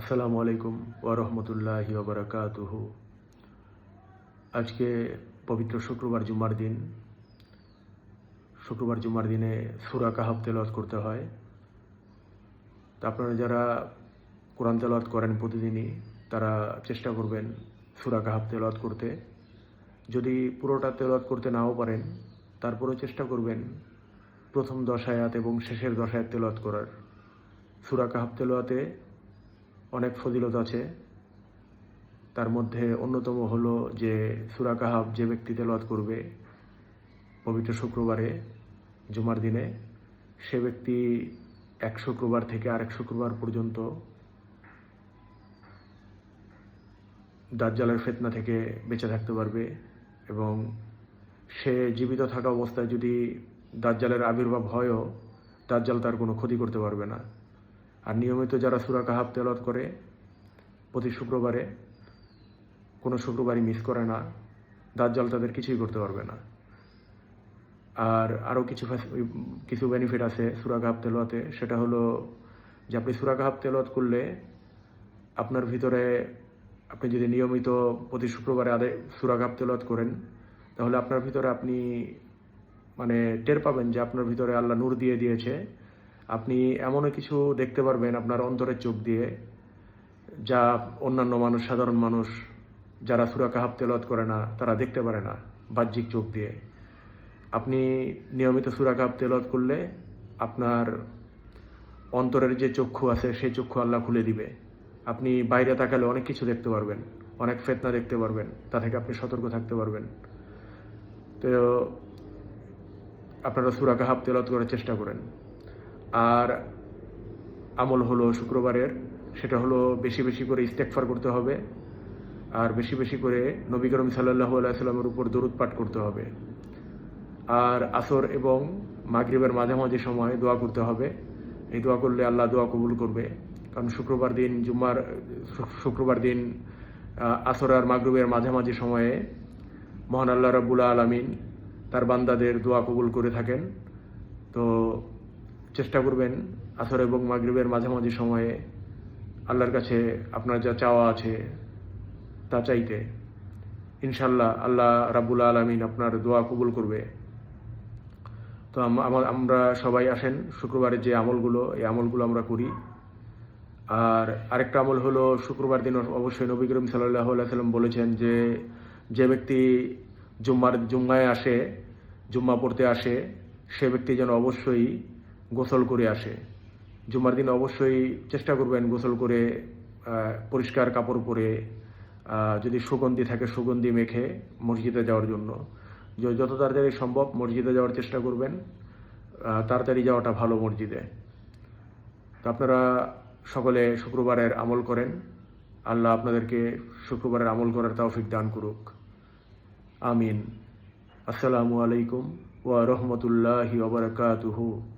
আসসালামু আলাইকুম ওয়ারহমতুল্লাহি ওবরাকাতুহু আজকে পবিত্র শুক্রবার জুমার দিন। শুক্রবার জুমার দিনে সুরা কাহাব তেলাওয়াত করতে হয়। তা আপনারা যারা কোরআন তেলাওয়াত করেন প্রতিদিনই, তারা চেষ্টা করবেন সুরা কাহাব তেলাওয়াত করতে। যদি পুরোটা তেলাওয়াত করতে নাও পারেন, তারপরেও চেষ্টা করবেন প্রথম দশ আয়াত এবং শেষের দশ আয়াত করার। সুরা কাহাব তেলাওয়াতে অনেক ফজিলত আছে। তার মধ্যে অন্যতম হলো যে সুরা কাহাব যে ব্যক্তি তেলাওয়াত করবে পবিত্র শুক্রবারে, জুমার দিনে, সে ব্যক্তি এক শুক্রবার থেকে আরেক শুক্রবার পর্যন্ত দাজ্জালের ফেতনা থেকে বেঁচে থাকতে পারবে এবং সে জীবিত থাকা অবস্থায় যদি দাজ্জালের আবির্ভাব হয়ও, দাজ্জাল তার কোনো ক্ষতি করতে পারবে না। আর নিয়মিত যারা সুরা কাহাব তেলত করে, প্রতি শুক্রবারে, কোনো শুক্রবারই মিস করে না, দাজ্জাল তাদের কিছুই করতে পারবে না। আর আরও কিছু কিছু বেনিফিট আছে সুরা কাহাব তেলোয়াতে সেটা হলো যে আপনি সুরা কাহাব তেলোয়াত করলে আপনার ভিতরে আপনি যদি নিয়মিত প্রতি শুক্রবারে আদায় সুরা কাহাব তেলোয়াত করেন, তাহলে আপনার ভিতরে আপনি মানে টের পাবেন যে আপনার ভিতরে আল্লাহ নূর দিয়ে দিয়েছে। আপনি এমনও কিছু দেখতে পারবেন আপনার অন্তরের চোখ দিয়ে, যা অন্যান্য মানুষ, সাধারণ মানুষ, যারা সুরা কাহাব তেলত করে না, তারা দেখতে পারে না বাহ্যিক চোখ দিয়ে। আপনি নিয়মিত সুরা কাহাব তেলত করলে আপনার অন্তরের যে চক্ষু আছে, সেই চক্ষু আল্লাহ খুলে দিবে। আপনি বাইরে তাকালে অনেক কিছু দেখতে পারবেন, অনেক ফেতনা দেখতে পারবেন, তা থেকে আপনি সতর্ক থাকতে পারবেন। তো আপনারা সুরা কাহাব তেলত করার চেষ্টা করেন। আর আমল হলো শুক্রবারের, সেটা হলো বেশি বেশি করে ইস্তেকফার করতে হবে আর বেশি বেশি করে নবী করিম সাল্লাহ আলাইসাল্লামের উপর দরুদ পাঠ করতে হবে। আর আসর এবং মাগরিবের মাঝামাঝি সময় দোয়া করতে হবে। এই দোয়া করলে আল্লাহ দোয়া কবুল করবে। কারণ শুক্রবার দিন, জুম্মার, শুক্রবার দিন আসর আর মাগরিবের মাঝামাঝি সময়ে মহান আল্লাহ রাবুল্লা আলমিন তার বান্দাদের দোয়া কবুল করে থাকেন। তো চেষ্টা করবেন আসর এবং মাগরিবের মাঝামাঝি সময়ে আল্লাহর কাছে আপনার যা চাওয়া আছে তা চাইতে। ইনশাল্লাহ আল্লাহ রাব্বুল আলমিন আপনার দোয়া কবুল করবে। তো আমরা সবাই আসেন শুক্রবারের যে আমলগুলো, এই আমলগুলো আমরা করি। আর আরেকটা আমল হলো শুক্রবার দিন অবশ্যই নবী করিম সাল্লাহ সাল্লাম বলেছেন যে যে ব্যক্তি জুম্মার, জুম্মায় আসে, জুম্মা পড়তে আসে, সে ব্যক্তি যেন অবশ্যই গোসল করে আসে। জুম্মার দিন অবশ্যই চেষ্টা করবেন গোসল করে পরিষ্কার কাপড় পরে যদি সুগন্ধি থাকে সুগন্ধি মেখে মসজিদে যাওয়ার জন্য। যত তাড়াতাড়ি সম্ভব মসজিদে যাওয়ার চেষ্টা করবেন। তাড়াতাড়ি যাওয়াটা ভালো মসজিদে। তো আপনারা সকলে শুক্রবারের আমল করেন। আল্লাহ আপনাদেরকে শুক্রবারের আমল করার তৌফিক দান করুক। আমিন। আসসালামু আলাইকুম ওয়া রহমতুল্লাহি ওবরাকাতুহু